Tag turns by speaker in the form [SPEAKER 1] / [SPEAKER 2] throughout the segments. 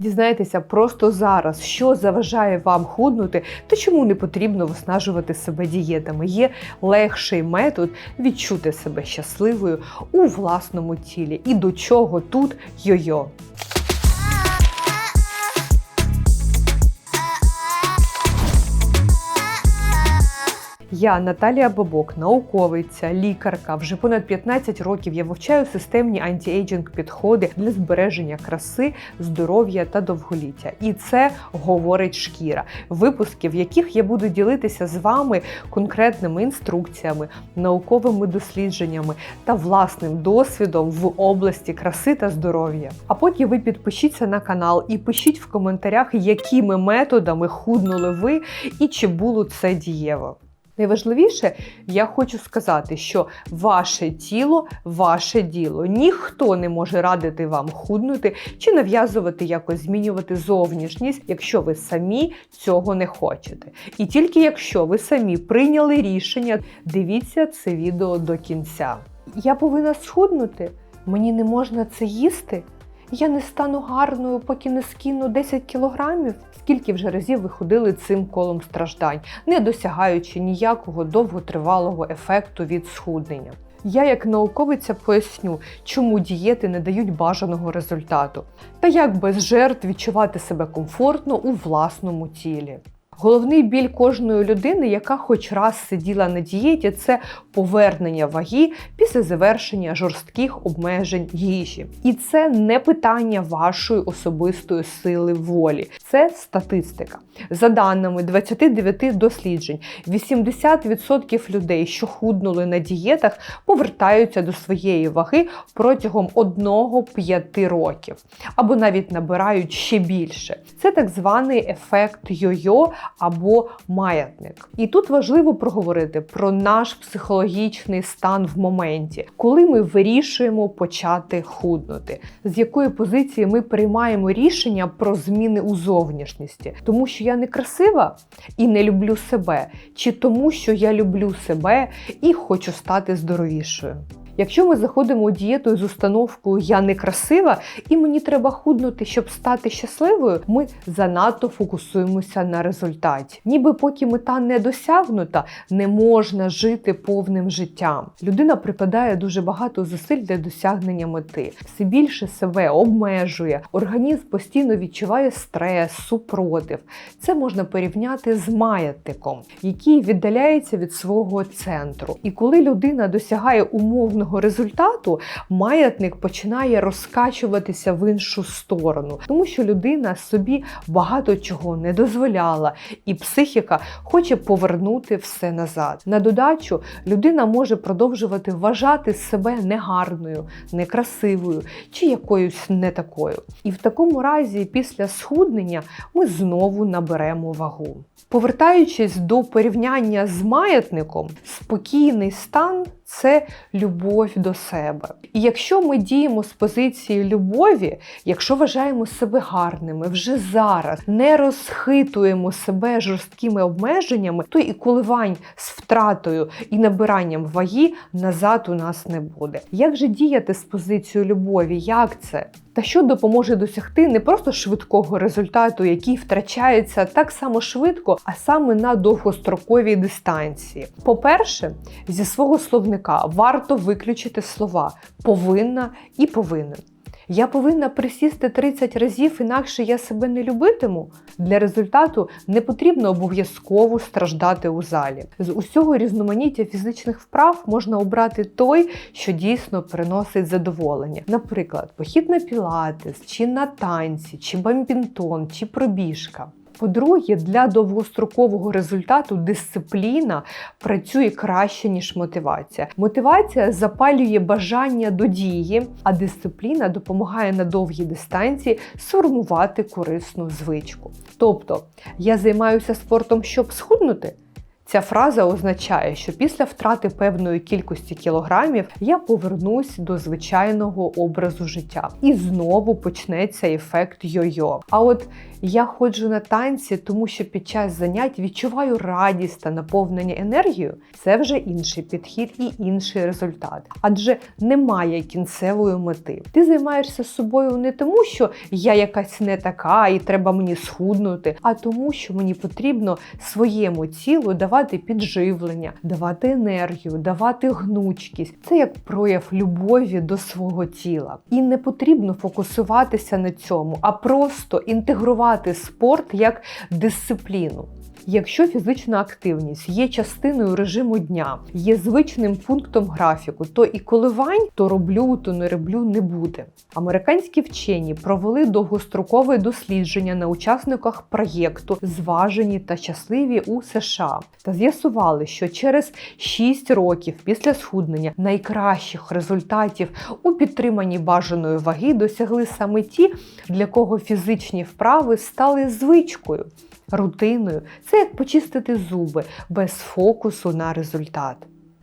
[SPEAKER 1] Дізнайтеся просто зараз, що заважає вам худнути та чому не потрібно виснажувати себе дієтами. Є легший метод відчути себе щасливою у власному тілі. І до чого тут йо-йо. Я Наталія Бобок, науковиця, лікарка. Вже понад 15 років я вивчаю системні антіейджинг підходи для збереження краси, здоров'я та довголіття. І це говорить шкіра. Випуски, в яких я буду ділитися з вами конкретними інструкціями, науковими дослідженнями та власним досвідом в області краси та здоров'я. А поки ви підпишіться на канал і пишіть в коментарях, якими методами худнули ви і чи було це дієво. Найважливіше, я хочу сказати, що ваше тіло ваше діло. Ніхто не може радити вам худнути чи нав'язувати якось змінювати зовнішність, якщо ви самі цього не хочете. І тільки якщо ви самі прийняли рішення, дивіться це відео до кінця. Я повинна схуднути, мені не можна це їсти. Я не стану гарною, поки не скину 10 кілограмів. Скільки вже разів ви ходили цим колом страждань, не досягаючи ніякого довготривалого ефекту від схуднення. Я, як науковиця, поясню, чому дієти не дають бажаного результату, та як без жертв відчувати себе комфортно у власному тілі. Головний біль кожної людини, яка хоч раз сиділа на дієті, це повернення ваги після завершення жорстких обмежень їжі. І це не питання вашої особистої сили волі, це статистика. За даними 29 досліджень, 80% людей, що худнули на дієтах, повертаються до своєї ваги протягом 1-5 років, або навіть набирають ще більше. Це так званий ефект йо-йо або маятник. І тут важливо проговорити про наш психологічний стан в моменті, коли ми вирішуємо почати худнути, з якої позиції ми приймаємо рішення про зміни у зовнішності, тому що я не красива і не люблю себе, чи тому, що я люблю себе і хочу стати здоровішою. Якщо ми заходимо у дієту з установкою Я не красива і мені треба худнути, щоб стати щасливою, ми занадто фокусуємося на результаті. Ніби поки мета не досягнута, не можна жити повним життям. Людина прикладає дуже багато зусиль для досягнення мети, все більше себе обмежує, організм постійно відчуває стрес, супротив. Це можна порівняти з маятником, який віддаляється від свого центру. І коли людина досягає умовного результату, маятник починає розкачуватися в іншу сторону, тому що людина собі багато чого не дозволяла, і психіка хоче повернути все назад. На додачу, людина може продовжувати вважати себе негарною, некрасивою чи якоюсь не такою. І в такому разі, після схуднення, ми знову наберемо вагу. Повертаючись до порівняння з маятником, спокійний стан це любов до себе. І якщо ми діємо з позиції любові, якщо вважаємо себе гарними вже зараз, не розхитуємо себе жорсткими обмеженнями, то і коливань з втратою і набиранням ваги назад у нас не буде. Як же діяти з позицією любові? Як це? Та що допоможе досягти не просто швидкого результату, який втрачається так само швидко, а саме на довгостроковій дистанції. По-перше, зі свого словника варто виключити слова повинна і повинен. Я повинна присісти 30 разів, інакше я себе не любитиму. Для результату не потрібно обов'язково страждати у залі. З усього різноманіття фізичних вправ можна обрати той, що дійсно приносить задоволення. Наприклад, похід на пілатес, чи на танці, чи бампінтон, чи пробіжка. По-друге, для довгострокового результату дисципліна працює краще, ніж мотивація. Мотивація запалює бажання до дії, а дисципліна допомагає на довгій дистанції сформувати корисну звичку. Тобто, я займаюся спортом, щоб схуднути. Ця фраза означає, що після втрати певної кількості кілограмів я повернусь до звичайного образу життя і знову почнеться ефект йо-йо. А от я ходжу на танці, тому що під час занять відчуваю радість та наповнення енергією. Це вже інший підхід і інший результат. Адже немає кінцевої мети. Ти займаєшся собою не тому, що я якась не така і треба мені схуднути, а тому, що мені потрібно своєму тілу давати підживлення, давати енергію, давати гнучкість. Це як прояв любові до свого тіла. І не потрібно фокусуватися на цьому, а просто інтегрувати спорт як дисципліну. Якщо фізична активність є частиною режиму дня, є звичним пунктом графіку, то і коливань то роблю, то не роблю не буде. Американські вчені провели довгострокове дослідження на учасниках проєкту Зважені та щасливі у США та з'ясували, що через 6 років після схуднення найкращих результатів у підтриманні бажаної ваги досягли саме ті, для кого фізичні вправи стали звичкою рутиною. Це як почистити зуби без фокусу на результат.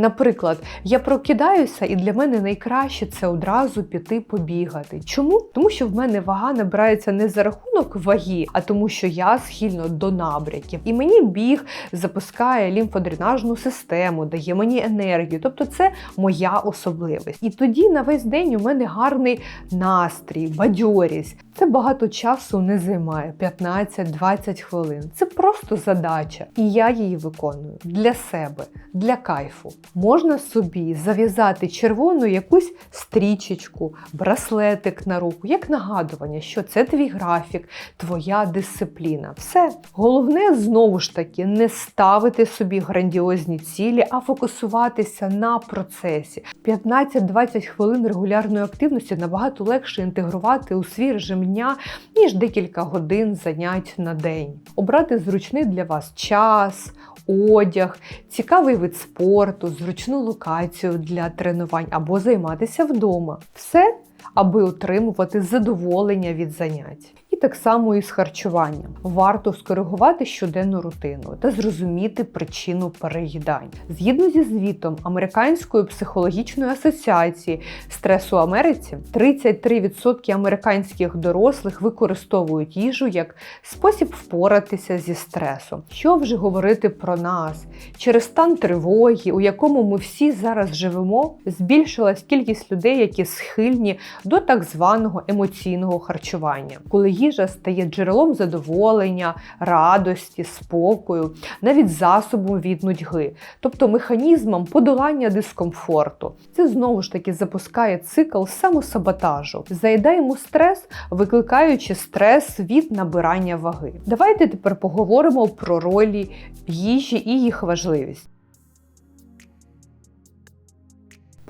[SPEAKER 1] Наприклад, я прокидаюся, і для мене найкраще це одразу піти побігати. Чому? Тому що в мене вага набирається не за рахунок ваги, а тому, що я схильно до набряків. І мені біг запускає лімфодренажну систему, дає мені енергію. Тобто це моя особливість. І тоді на весь день у мене гарний настрій, бадьорість. Це багато часу не займає 15-20 хвилин. Це просто задача, і я її виконую для себе, для кайфу. Можна собі зав'язати червону якусь стрічечку, браслетик на руку, як нагадування, що це твій графік, твоя дисципліна. Все. Головне знову ж таки не ставити собі грандіозні цілі, а фокусуватися на процесі. 15-20 хвилин регулярної активності набагато легше інтегрувати у свій режим дня, ніж декілька годин занять на день. Обрати зручний для вас час, одяг, цікавий вид спорту, зручну локацію для тренувань або займатися вдома. Все, аби отримувати задоволення від занять. Так само і з харчуванням. Варто скоригувати щоденну рутину та зрозуміти причину переїдань. Згідно зі звітом Американської психологічної асоціації стресу Америці, 33% американських дорослих використовують їжу як спосіб впоратися зі стресом. Що вже говорити про нас? Через стан тривоги, у якому ми всі зараз живемо, збільшилась кількість людей, які схильні до так званого емоційного харчування, коли їжа стає джерелом задоволення, радості, спокою, навіть засобом від нудьги, тобто механізмом подолання дискомфорту. Це знову ж таки запускає цикл самосаботажу. Заїдаємо стрес, викликаючи стрес від набирання ваги. Давайте тепер поговоримо про ролі їжі і їх важливість.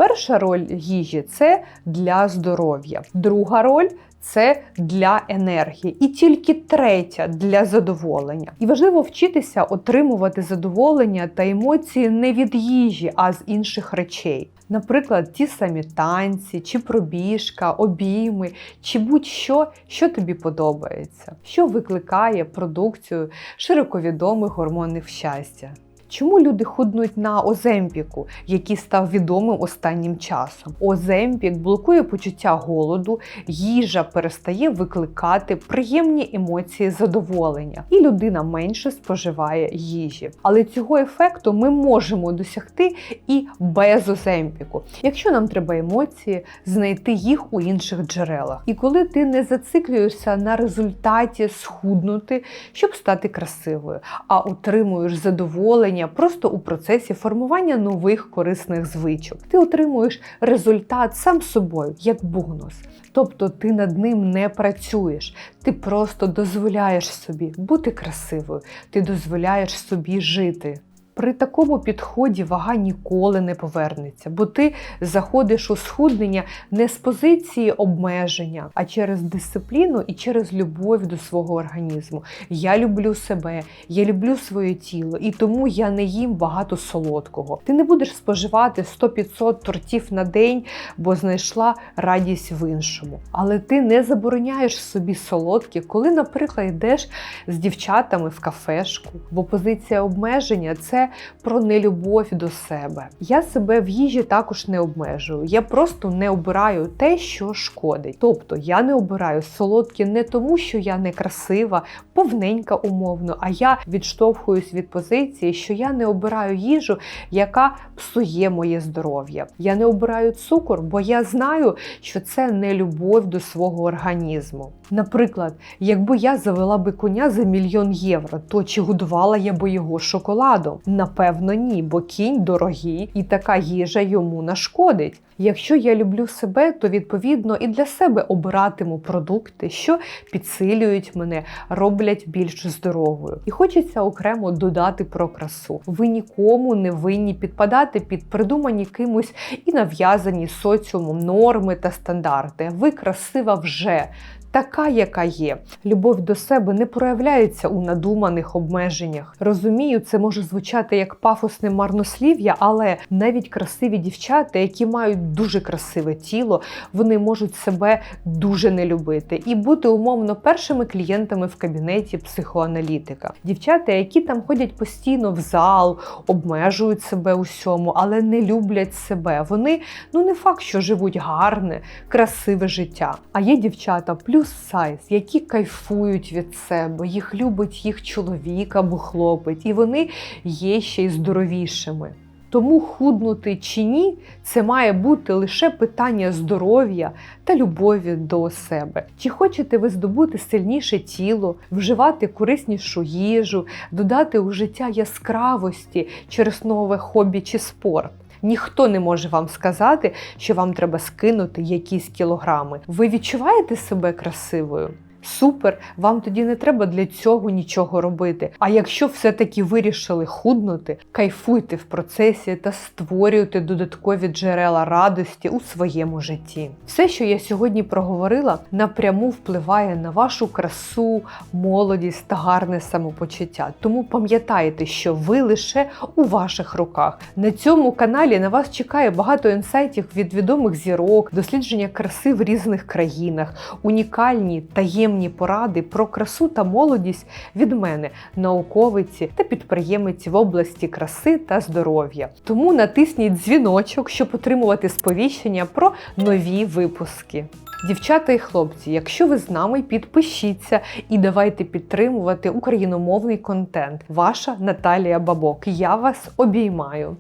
[SPEAKER 1] Перша роль їжі це для здоров'я. Друга роль це для енергії, і тільки третя для задоволення. І важливо вчитися отримувати задоволення та емоції не від їжі, а з інших речей. Наприклад, ті самі танці, чи пробіжка, обійми, чи будь-що, що тобі подобається, що викликає продукцію широковідомих гормонів щастя. Чому люди худнуть на Оземпіку, який став відомим останнім часом? Оземпік блокує почуття голоду, їжа перестає викликати приємні емоції задоволення, і людина менше споживає їжі. Але цього ефекту ми можемо досягти і без Оземпіку, якщо нам треба емоції, знайти їх у інших джерелах. І коли ти не зациклюєшся на результаті схуднути, щоб стати красивою, а отримуєш задоволення просто у процесі формування нових корисних звичок. Ти отримуєш результат сам собою, як бонус. Тобто ти над ним не працюєш, ти просто дозволяєш собі бути красивою, ти дозволяєш собі жити. При такому підході вага ніколи не повернеться, бо ти заходиш у схуднення не з позиції обмеження, а через дисципліну і через любов до свого організму. Я люблю себе, я люблю своє тіло, і тому я не їм багато солодкого. Ти не будеш споживати 100-500 тортів на день, бо знайшла радість в іншому. Але ти не забороняєш собі солодкі, коли, наприклад, йдеш з дівчатами в кафешку, бо позиція обмеження це про нелюбов до себе. Я себе в їжі також не обмежую. Я просто не обираю те, що шкодить. Тобто я не обираю солодкі не тому, що я не красива, повненька умовно, а я відштовхуюсь від позиції, що я не обираю їжу, яка псує моє здоров'я. Я не обираю цукор, бо я знаю, що це не любов до свого організму. Наприклад, якби я завела би коня за мільйон євро, то чи годувала я би його шоколадом? Напевно, ні, бо кінь дорогий і така їжа йому нашкодить. Якщо я люблю себе, то відповідно і для себе обиратиму продукти, що підсилюють мене, роблять більш здоровою. І хочеться окремо додати про красу. Ви нікому не винні підпадати під придумані кимось і нав'язані соціумом норми та стандарти. Ви красива вже. Така, яка є. Любов до себе не проявляється у надуманих обмеженнях. Розумію, це може звучати як пафосне марнослів'я, але навіть красиві дівчата, які мають дуже красиве тіло, вони можуть себе дуже не любити і бути умовно першими клієнтами в кабінеті психоаналітика. Дівчата, які там ходять постійно в зал, обмежують себе усьому, але не люблять себе. Вони ну не факт, що живуть гарне, красиве життя. А є дівчата плюс сайз, які кайфують від себе, їх любить їх чоловік або хлопець, і вони є ще й здоровішими. Тому худнути чи ні, це має бути лише питання здоров'я та любові до себе. Чи хочете ви здобути сильніше тіло, вживати кориснішу їжу, додати у життя яскравості через нове хобі чи спорт? Ніхто не може вам сказати, що вам треба скинути якісь кілограми. Ви відчуваєте себе красивою? Супер, вам тоді не треба для цього нічого робити. А якщо все-таки вирішили худнути, кайфуйте в процесі та створюйте додаткові джерела радості у своєму житті. Все, що я сьогодні проговорила, напряму впливає на вашу красу, молодість та гарне самопочуття. Тому пам'ятайте, що ви лише у ваших руках. На цьому каналі на вас чекає багато інсайтів від відомих зірок, дослідження краси в різних країнах, унікальні таємні поради про красу та молодість від мене, науковиці та підприємиці в області краси та здоров'я. Тому натисніть дзвіночок, щоб отримувати сповіщення про нові випуски. Дівчата і хлопці, якщо ви з нами, підпишіться і давайте підтримувати україномовний контент. Ваша Наталія Бабок. Я вас обіймаю.